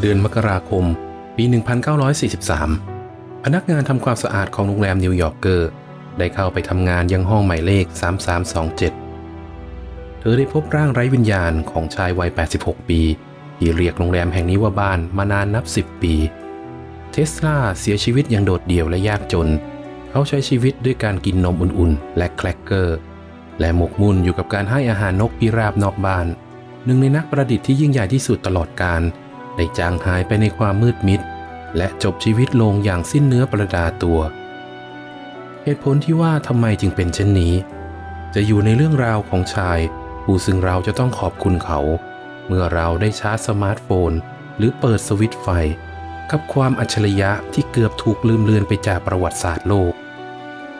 เดือนมกราคม ปี 1943 พนักงานทำความสะอาดของโรงแรมนิวยอร์กเกอร์ได้เข้าไปทำงานยังห้องหมายเลข 3327 เธอได้พบร่างไร้วิญญาณของชายวัย 86 ปีที่เรียกโรงแรมแห่งนี้ว่าบ้านมานานนับ 10 ปี เทสลาเสียชีวิตอย่างโดดเดี่ยวและยากจน เขาใช้ชีวิตด้วยการกินนมอุ่นๆ และแคลกเกอร์ และหมกมุ่นอยู่กับการให้อาหารนกพิราบนอกบ้าน หนึ่งในนักประดิษฐ์ที่ยิ่งใหญ่ที่สุดตลอดการ ได้จางหายไปในความมืดมิด และจบชีวิตลงอย่างสิ้นเนื้อประดาตัว เหตุผลที่ว่าทำไมจึงเป็นเช่นนี้ จะอยู่ในเรื่องราวของชาย ผู้ซึ่งเราจะต้องขอบคุณเขา เมื่อเราได้ชาร์จสมาร์ทโฟน หรือเปิดสวิตไฟ กับความอัจฉริยะที่เกือบถูกลืมเลือนไปจากประวัติศาสตร์โลก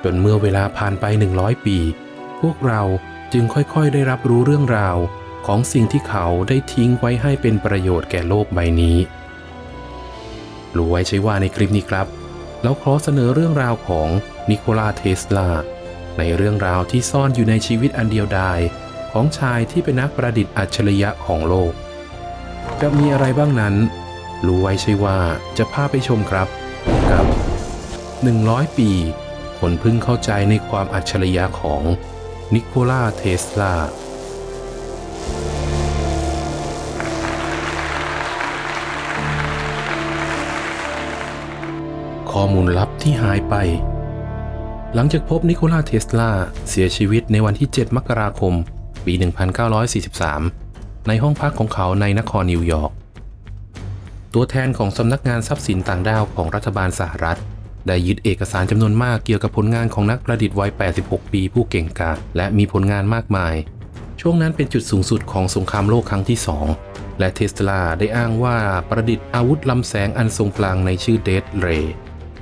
จนเมื่อเวลาผ่านไป 100 ปี พวกเราจึงค่อยๆได้รับรู้เรื่องราว ของสิ่งที่เขาได้ทิ้งไว้ให้เป็นประโยชน์แก่โลกใบนี้รู้ไว้ใช่ว่าในคลิปนี้ครับ เราขอเสนอเรื่องราวของนิโคลาเทสลา ในเรื่องราวที่ซ่อนอยู่ในชีวิตอันเดียวดายของชายที่เป็นนักประดิษฐ์อัจฉริยะของโลก จะมีอะไรบ้างนั้น รู้ไว้ใช่ว่าจะพาไปชมครับกับ 100 ปี คนพิ่งเข้าใจในความอัจฉริยะของนิโคลาเทสลา ข้อมูลลับที่หายไป หลังจากพบนิโคลาเทสลาเสียชีวิตในวันที่ 7 มกราคม ปี 1943 ในห้องพักของเขาในนครนิวยอร์ก ตัวแทนของสำนักงานทรัพย์สินต่างด้าวของรัฐบาลสหรัฐ ได้ยึดเอกสารจำนวนมากเกี่ยวกับผลงานของนักประดิษฐ์วัย 86 ปีผู้เก่งกาจและมีผลงานมากมาย ช่วงนั้นเป็นจุดสูงสุดของสงครามโลกครั้งที่2และเทสลาได้อ้างว่าประดิษฐ์อาวุธลำแสงอันทรงพลังในชื่อเดดเรย์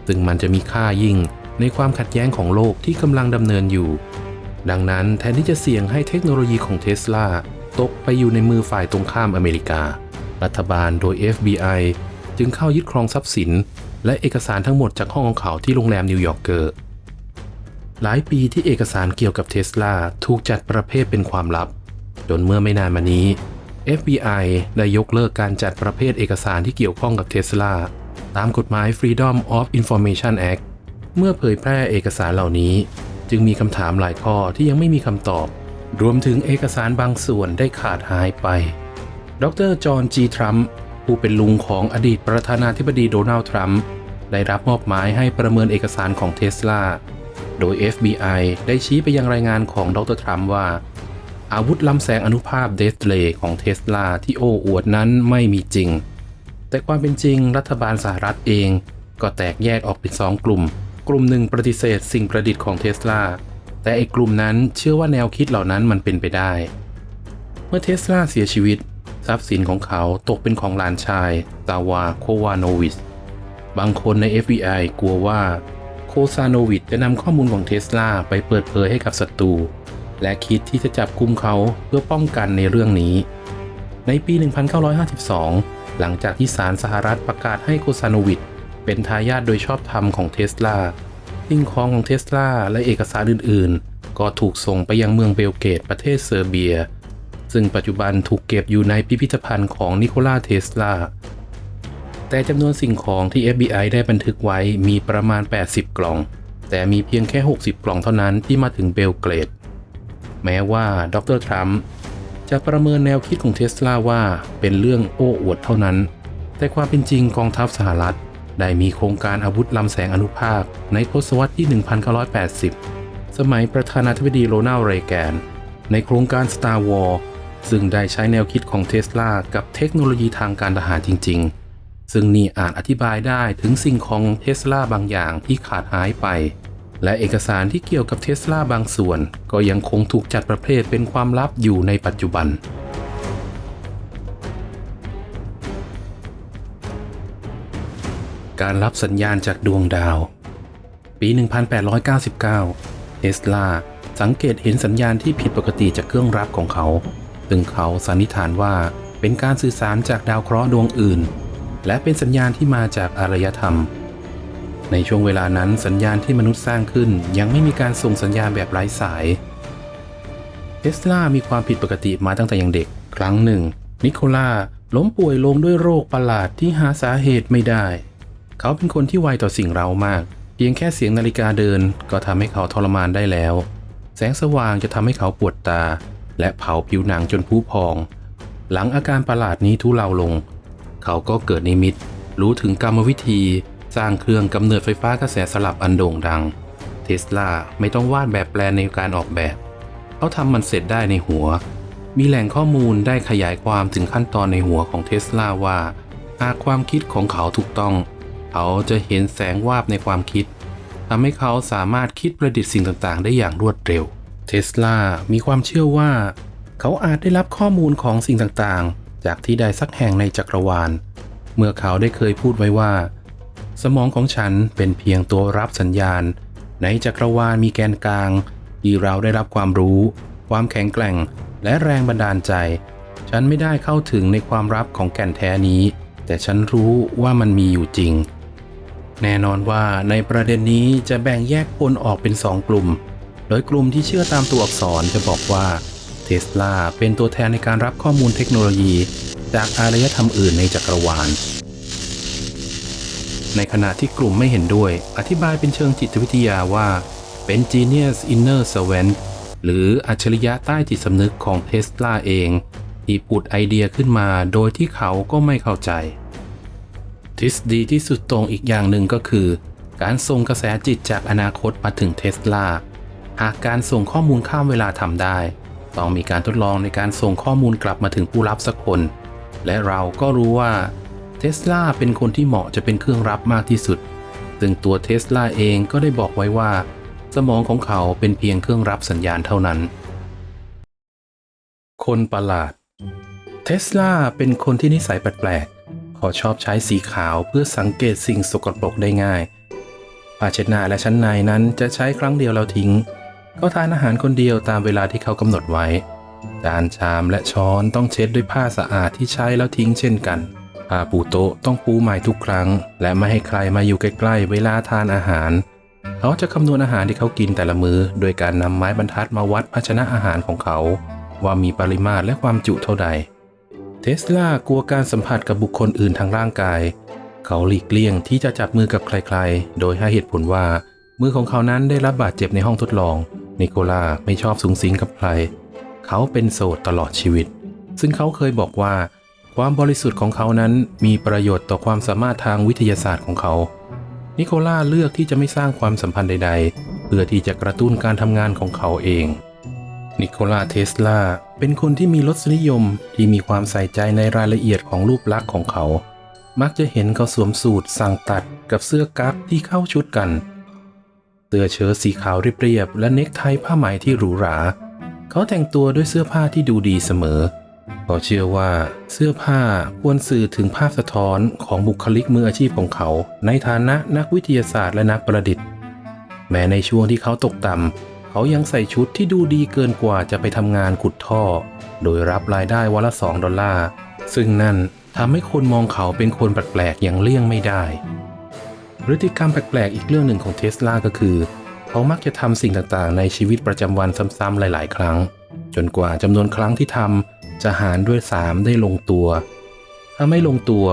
ซึ่งมันจะมีค่ายิ่งในความขัดแย้งของโลกที่กำลังดำเนินอยู่ ดังนั้นแทนที่จะเสี่ยงให้เทคโนโลยีของเทสลาตกไปอยู่ในมือฝ่ายตรงข้ามอเมริกา รัฐบาลโดย FBI จึงเข้ายึดครองทรัพย์สิน และเอกสารทั้งหมดจากห้องของเขาที่โรงแรมนิวยอร์กเกอร์ หลายปีที่เอกสารเกี่ยวกับเทสลาถูกจัดประเภทเป็นความลับ จนเมื่อไม่นานมานี้ FBI ได้ยกเลิกการจัดประเภทเอกสารที่เกี่ยวข้องกับเทสลา ตามกฎหมาย Freedom of Information Act เมื่อเผยแพร่เอกสารเหล่านี้ จึงมีคำถามหลายข้อที่ยังไม่มีคำตอบ รวมถึงเอกสารบางส่วนได้ขาดหายไป ดรจอห์นจีทรัมป์ผู้เป็นลุงของอดีตประธานาธิบดีโดนัลด์ทรัมป์ได้รับมอบหมายให้ประเมินเอกสารของเทสลาโดย FBI ได้ชี้ไปยังรายงานของดรทรัมป์ว่า อาวุธลำแสงอนุภาพเดสเลย์ของเทสลาที่โอ้อวดนั้นไม่มีจริง แต่ความเป็นจริงรัฐบาลสหรัฐเอง ก็แตกแยกออกเป็นสองกลุ่ม กลุ่มหนึ่งปฏิเสธสิ่งประดิษฐ์ของเทสลาแต่อีกกลุ่มนั้นเชื่อว่าแนวคิดเหล่านั้นมันเป็นไปได้ เมื่อเทสลาเสียชีวิต ทรัพย์สินของเขาตกเป็นของหลานชายตาวาโควานวิชบางคนใน FBI กลัวว่าโคซานวิชจะนำข้อมูลของเทสลาไปเปิดเผยให้กับศัตรูและคิดที่จะจับกุมเขาเพื่อป้องกันในเรื่องนี้ ในปี 1952 หลังจากที่ศาลสหรัฐประกาศให้โคซานวิชเป็นทายาทโดยชอบธรรมของเทสลาสิ่งของของเทสลาและเอกสารอื่นๆ ก็ถูกส่งไปยังเมืองเบลเกตประเทศเซอร์เบีย ซึ่งปัจจุบันถูกเก็บอยู่ในพิพิธภัณฑ์ของนิโคลาเทสลาแต่จำนวนสิ่งของที่ FBI ได้บันทึกไว้มีประมาณ 80 กล่อง แต่มีเพียงแค่ 60 กล่องเท่านั้นที่มาถึงเบลเกรด แม้ว่าดรทรัมป์ จะประเมินแนวคิดของเทสลาว่าเป็นเรื่องโอ้อวดเท่านั้น แต่ความเป็นจริงกองทัพสหรัฐ ได้มีโครงการอาวุธลำแสงอนุภาคในทศวรรษที่ 1980 สมัยประธานาธิบดีโรนัลเรแกน ในโครงการ Star War ซึ่งได้ใช้แนวคิดของเทสลากับเทคโนโลยีทางการทหารจริง ๆ ซึ่งนี่อาจอธิบายได้ถึงสิ่งของเทสลาบางอย่างที่ขาดหายไป และเอกสารที่เกี่ยวกับเทสลาบางส่วน ก็ยังคงถูกจัดประเภทเป็นความลับอยู่ในปัจจุบัน การรับสัญญาณจากดวงดาว ปี 1899 เทสลาสังเกตเห็นสัญญาณที่ผิดปกติจากเครื่องรับของเขา ซึ่งเขาสันนิษฐานว่าเป็นการสื่อสารจากดาวเคราะห์ดวงอื่น และเป็นสัญญาณที่มาจากอารยธรรม ในช่วงเวลานั้นสัญญาณที่มนุษย์สร้างขึ้น ยังไม่มีการส่งสัญญาณแบบไร้สายเทสลามีความผิดปกติมาตั้งแต่ยังเด็ก ครั้งหนึ่ง นิโคล่าล้มป่วยลงด้วยโรคประหลาดที่หาสาเหตุไม่ได้ เขาเป็นคนที่ไวต่อสิ่งเร้ามาก เพียงแค่เสียงนาฬิกาเดินก็ทำให้เขาทรมานได้แล้ว แสงสว่างจะทำให้เขาปวดตา และเผาผิวหนังจนพุพอง หลังอาการประหลาดนี้ทุเลาลง เขาก็เกิดนิมิต รู้ถึงกรรมวิธี สร้างเครื่องกำเนิดไฟฟ้ากระแสสลับอันโด่งดัง เทสลาไม่ต้องวาดแบบแปลนในการออกแบบ เขาทำมันเสร็จได้ในหัว มีแหล่งข้อมูลได้ขยายความถึงขั้นตอนในหัวของเทสลาว่า หากความคิดของเขาถูกต้อง เขาจะเห็นแสงวาบในความคิดทำให้เขาสามารถคิดประดิษฐ์สิ่งต่างๆ ได้อย่างรวดเร็ว เทสลามีความเชื่อว่า เขาอาจได้รับข้อมูลของสิ่งต่างๆ จากที่ใดสักแห่งในจักรวาล เมื่อเขาได้เคยพูดไว้ว่า สมองของฉันเป็นเพียงตัวรับสัญญาณ ในจักรวาลมีแกนกลาง ที่เราได้รับความรู้ ความแข็งแกร่ง และแรงบันดาลใจ ฉันไม่ได้เข้าถึงในความลับของแก่นแท้นี้ แต่ฉันรู้ว่ามันมีอยู่จริง แน่นอนว่าในประเด็นนี้จะแบ่งแยกคนออกเป็น2กลุ่ม โดยกลุ่มที่เชื่อตามตัวอักษรจะบอกว่าเทสลาเป็นตัวแทนในการรับข้อมูลเทคโนโลยี จากอารยธรรมอื่นในจักรวาล ในขณะที่กลุ่มไม่เห็นด้วย อธิบายเป็นเชิงจิตวิทยาว่าเป็น Genius Inner Servant หรืออัจฉริยะใต้จิตสำนึกของเทสลาเอง ที่ปุดไอเดียขึ้นมาโดยที่เขาก็ไม่เข้าใจ ทฤษฎีที่สุดต่งอีกอย่างหนึ่งก็คือ การส่งกระแสจิตจากอนาคตมาถึงเทสลาหากการส่งข้อมูลข้ามเวลาทำได้ ต้องมีการทดลองในการส่งข้อมูลกลับมาถึงผู้รับสักคน และเราก็รู้ว่า เทสลาเป็นคนที่เหมาะจะเป็นเครื่องรับมากที่สุด ซึ่งตัวเทสลาเองก็ได้บอกไว้ว่า สมองของเขาเป็นเพียงเครื่องรับสัญญาณเท่านั้น คนประหลาด เทสลาเป็นคนที่นิสัยแปลกๆเขาชอบใช้สีขาวเพื่อสังเกตสิ่งสกปรกได้ง่ายผ้าเช็ดหน้าและชั้นในนั้นจะใช้ครั้งเดียวแล้วทิ้ง เขาทานอาหารคนเดียวตามเวลาที่เขากำหนดไว้ จานชามและช้อนต้องเช็ดด้วยผ้าสะอาดที่ใช้แล้วทิ้งเช่นกัน ผ้าปูโต๊ะต้องปูใหม่ทุกครั้ง และไม่ให้ใครมาอยู่ใกล้ๆเวลาทานอาหาร เขาจะคำนวณอาหารที่เขากินแต่ละมือ้อโดยการนำไม้บรรทัดมาวัดภาชนะอาหารของเขา ว่ามีปริมาตรและความจุเท่าใด เทสลากลัวการสัมผัสกับบุคคลอื่นทางร่างกาย เขาหลีกเลี่ยงที่จะจับมือกับใครๆ โดยให้เหตุผลว่า มือของเขานั้นได้รับบาดเจ็บในห้องทดลองนิโคลาไม่ชอบสูงสิงกับใคร เขาเป็นโสดตลอดชีวิต ซึ่งเขาเคยบอกว่า ความบริสุทธิ์ของเขานั้นมีประโยชน์ต่อความสามารถทางวิทยาศาสตร์ของเขา นิโคล่าเลือกที่จะไม่สร้างความสัมพันธ์ใด ๆ เพื่อที่จะกระตุ้นการทำงานของเขาเอง นิโคล่าเทสลาเป็นคนที่มีรสนิยมที่มีความใส่ใจในรายละเอียดของรูปลักษณ์ของเขา มักจะเห็นเขาสวมสูทสั่งตัดกับเสื้อกั๊กที่เข้าชุดกัน เสื้อเชิ้ตสีขาวเรียบๆและเนคไทผ้าไหมที่หรูหรา เขาแต่งตัวด้วยเสื้อผ้าที่ดูดีเสมอเเขาเชื่อว่าเสื้อผ้าควรสื่อถึงภาพสะท้อนของบุคลิกมืออาชีพของเขา ในฐานะนักวิทยาศาสตร์และนักประดิษฐ์ แม้ในช่วงที่เขาตกต่ำเขายังใส่ชุดที่ดูดีเกินกว่าจะไปทำงานขุดท่อ โดยรับรายได้วันละ 2 ดอลลาร์ ซึ่งนั่นทำให้คนมองเขาเป็นคนแปลกๆอย่างเลี่ยงไม่ได้พฤติกรรมแปลกๆอีกเรื่องหนึ่งของเทสลาก็คือ เขามักจะทำสิ่งต่างๆ ในชีวิตประจำวันซ้ำๆหลาย ๆ ครั้ง จนกว่าจำนวนครั้งที่ทำจะหารด้วย 3 ได้ลงตัว ถ้าไม่ลงตัว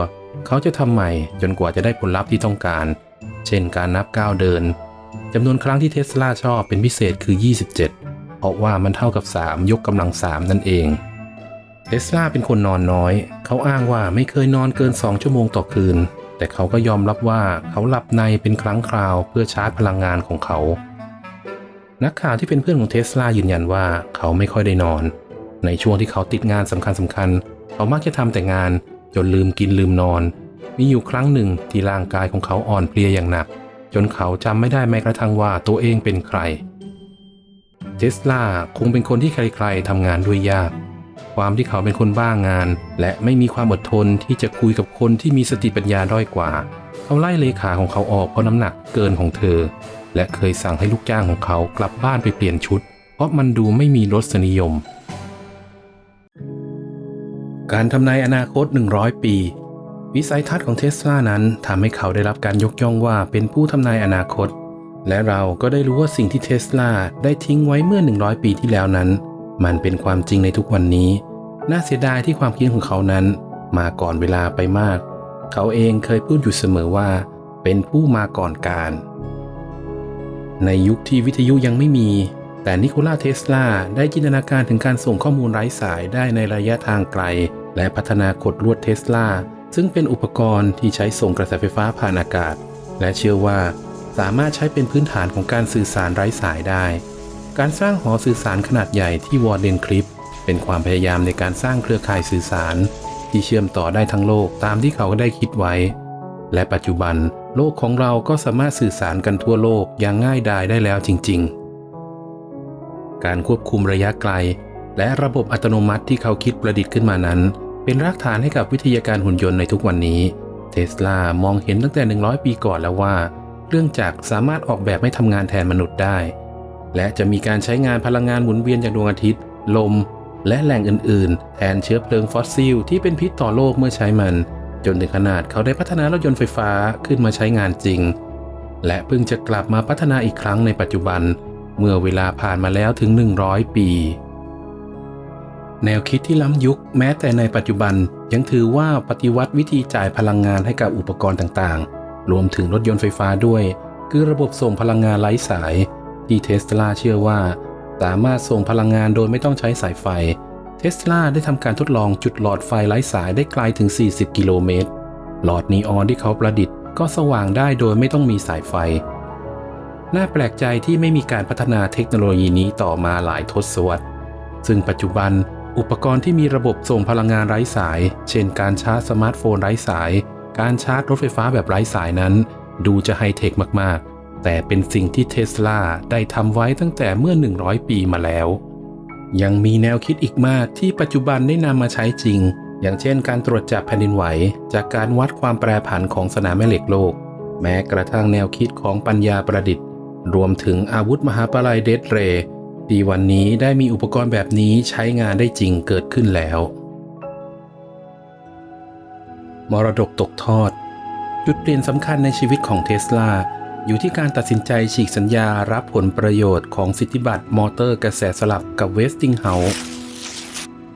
เขาจะทำใหม่จนกว่าจะได้ผลลัพธ์ที่ต้องการ เช่นการนับก้าวเดินจำนวนครั้งที่เทสลาชอบเป็นพิเศษคือ 27 เพราะว่ามันเท่ากับ 3 ยกกำลัง 3 นั่นเองเทสลาเป็นคนนอนน้อย เขาอ้างว่าไม่เคยนอนเกิน 2 ชั่วโมงต่อคืน แต่เขาก็ยอมรับว่าเขาหลับในเป็นครั้งคราวเพื่อชาร์จพลังงานของเขา นักข่าวที่เป็นเพื่อนของเทสลายืนยันว่าเขาไม่ค่อยได้นอน ในช่วงที่เขาติดงานสำคัญสำคัญๆเขามักจะทำแต่งานจนลืมกินลืมนอน มีอยู่ครั้งหนึ่งที่ร่างกายของเขาอ่อนเพลียอย่างหนัก จนเขาจำไม่ได้แม้กระทั่งว่าตัวเองเป็นใคร เทสลาคงเป็นคนที่ใครๆทำงานด้วยยาก ความที่เขาเป็นคนบ้างาน และไม่มีความอดทนที่จะคุยกับคนที่มีสติปัญญาด้อยกว่า เขาไล่เลขาของเขาออกเพราะน้ำหนักเกินของเธอ และเคยสั่งให้ลูกจ้างของเขากลับบ้านไปเปลี่ยนชุด เพราะมันดูไม่มีรสนิยม การทำนายอนาคต 100 ปี วิสัยทัศน์ของเทสลานั้นทำให้เขาได้รับการยกย่องว่าเป็นผู้ทำนายอนาคต และเราก็ได้รู้ว่าสิ่งที่เทสลาได้ทิ้งไว้เมื่อ 100 ปีที่แล้วนั้น มันเป็นความจริงในทุกวันนี้ น่าเสียดายที่ความคิดของเขานั้น มาก่อนเวลาไปมาก เขาเองเคยพูดอยู่เสมอว่า เป็นผู้มาก่อนการ ในยุคที่วิทยุยังไม่มี แต่นิโคลาเทสลาได้จินตนาการถึงการส่งข้อมูลไร้สายได้ในระยะทางไกล และพัฒนาขดลวดเทสลาซึ่งเป็นอุปกรณ์ที่ใช้ส่งกระแสไฟฟ้าผ่านอากาศ และเชื่อว่าสามารถใช้เป็นพื้นฐานของการสื่อสารไร้สายได้ การสร้างหอสื่อสารขนาดใหญ่ที่วอร์เดนคลิป เป็นความพยายามในการสร้างเครือข่ายสื่อสาร ที่เชื่อมต่อได้ทั้งโลกตามที่เขาได้คิดไว้ และปัจจุบันโลกของเราก็สามารถสื่อสารกันทั่วโลกอย่างง่ายดายได้แล้วจริง ๆ การควบคุมระยะไกล และระบบอัตโนมัติที่เขาคิดประดิษฐ์ขึ้นมานั้น เป็นรากฐานให้กับวิทยาการหุ่นยนต์ในทุกวันนี้เทสลามองเห็นตั้งแต่ 100 ปีก่อนแล้วว่าเครื่องจักรสามารถออกแบบให้ทำงานแทนมนุษย์ได้ และจะมีการใช้งานพลังงานหมุนเวียนจากดวงอาทิตย์ ลม และแหล่งอื่น ๆ แทนเชื้อเพลิงฟอสซิลที่เป็นพิษต่อโลกเมื่อใช้มัน จนถึงขนาดเขาได้พัฒนารถยนต์ไฟฟ้าขึ้นมาใช้งานจริง และเพิ่งจะกลับมาพัฒนาอีกครั้งในปัจจุบัน เมื่อเวลาผ่านมาแล้วถึง 100 ปี แนวคิดที่ล้ำยุคแม้แต่ในปัจจุบันยังถือว่าปฏิวัติวิธีจ่ายพลังงานให้กับอุปกรณ์ต่างๆ รวมถึงรถยนต์ไฟฟ้าด้วย คือระบบส่งพลังงานไร้สาย ที่เทสลาเชื่อว่า สามารถส่งพลังงานโดยไม่ต้องใช้สายไฟ เทสลาได้ทำการทดลองจุดหลอดไฟไร้สายได้ไกลถึง 40 กิโลเมตร หลอดนีออนที่เขาประดิษฐ์ก็สว่างได้โดยไม่ต้องมีสายไฟ น่าแปลกใจที่ไม่มีการพัฒนาเทคโนโลยีนี้ต่อมาหลายทศวรรษ ซึ่งปัจจุบันอุปกรณ์ที่มีระบบส่งพลังงานไร้สาย เช่นการชาร์จสมาร์ทโฟนไร้สาย การชาร์จรถไฟฟ้าแบบไร้สายนั้น ดูจะไฮเทคมาก ๆ แต่เป็นสิ่งที่เทสลาได้ทำไว้ตั้งแต่เมื่อ 100 ปีมาแล้ว ยังมีแนวคิดอีกมากที่ปัจจุบันได้นำมาใช้จริง อย่างเช่นการตรวจจับแผ่นดินไหว จากการวัดความแปรผันของสนามแม่เหล็กโลก แม้กระทั่งแนวคิดของปัญญาประดิษฐ์ รวมถึงอาวุธมหาปลัยเดดเรย์ที่วันนี้ได้มีอุปกรณ์แบบนี้ใช้งานได้จริงเกิดขึ้นแล้ว มรดกตกทอด จุดเปลี่ยนสำคัญในชีวิตของเทสลา อยู่ที่การตัดสินใจฉีกสัญญารับผลประโยชน์ของสิทธิบัตรมอเตอร์กระแสสลับกับเวสติงเฮาส์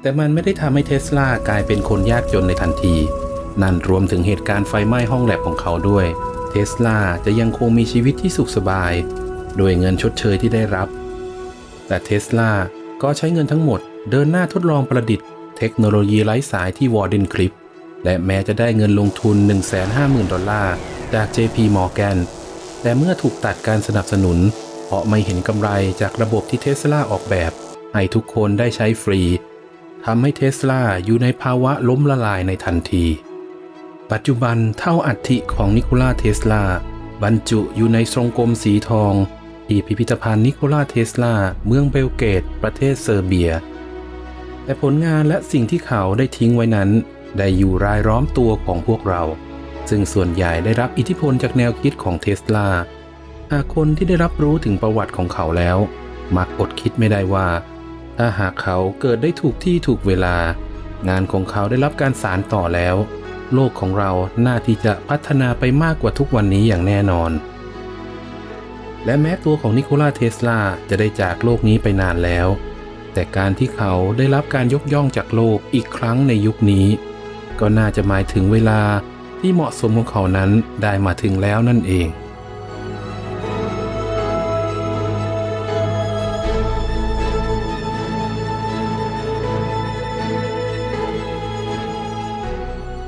แต่มันไม่ได้ทำให้เทสลากลายเป็นคนยากจนในทันที นั่นรวมถึงเหตุการณ์ไฟไหม้ห้องแลบของเขาด้วย เทสลาจะยังคงมีชีวิตที่สุขสบาย โดยเงินชดเชยที่ได้รับ แต่เทสลาก็ใช้เงินทั้งหมด เดินหน้าทดลองประดิษฐ์เทคโนโลยีไร้สายที่วอร์เดนคลิปและแม้จะได้เงินลงทุน 150,000 ดอลลาร์ จาก JP Morgan แต่เมื่อถูกตัดการสนับสนุน เพราะไม่เห็นกำไรจากระบบที่เทสลาออกแบบ ให้ทุกคนได้ใช้ฟรีทำให้เทสลาอยู่ในภาวะล้มละลายในทันที ปัจจุบันเท่าอัฐิของนิโคลาเทสลา บรรจุอยู่ในทรงกลมสีทอง ที่พิพิธภัณฑ์นิโคลาเทสลา เมืองเบลเกต ประเทศเซอร์เบีย แต่ผลงานและสิ่งที่เขาได้ทิ้งไว้นั้น ได้อยู่รายล้อมตัวของพวกเรา ซึ่งส่วนใหญ่ได้รับอิทธิพลจากแนวคิดของเทสลา หากคนที่ได้รับรู้ถึงประวัติของเขาแล้ว มักอดคิดไม่ได้ว่า ถ้าหากเขาเกิดได้ถูกที่ถูกเวลา งานของเขาได้รับการสารต่อแล้ว โลกของเราน่าที่จะพัฒนาไปมากกว่าทุกวันนี้อย่างแน่นอน และแม้ตัวของนิโคลาเทสลาจะได้จากโลกนี้ไปนานแล้ว แต่การที่เขาได้รับการยกย่องจากโลกอีกครั้งในยุคนี้ ก็น่าจะหมายถึงเวลา ที่เหมาะสมของเขานั้นได้มาถึงแล้วนั่นเอง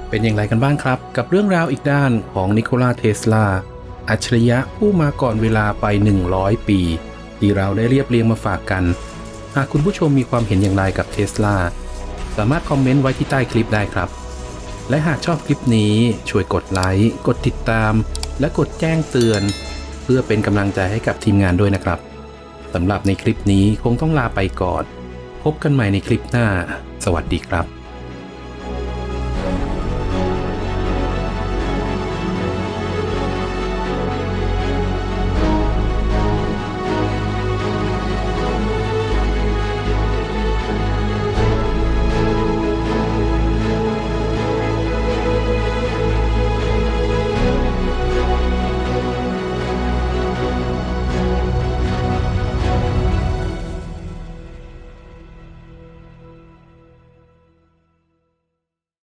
เป็นอย่างไรกันบ้างครับ กับเรื่องราวอีกด้านของนิโคลาเทสลา อัจฉริยะผู้มาก่อนเวลาไป 100 ปี ที่เราได้เรียบเรียงมาฝากกัน หากคุณผู้ชมมีความเห็นอย่างไรกับเทสลา สามารถคอมเมนต์ไว้ที่ใต้คลิปได้ครับ และหากชอบคลิปนี้ช่วยกดไลค์ กดติดตาม และกดแจ้งเตือน เพื่อเป็นกำลังใจให้กับทีมงานด้วยนะครับสำหรับในคลิปนี้คงต้องลาไปก่อน พบกันใหม่ในคลิปหน้า สวัสดีครับ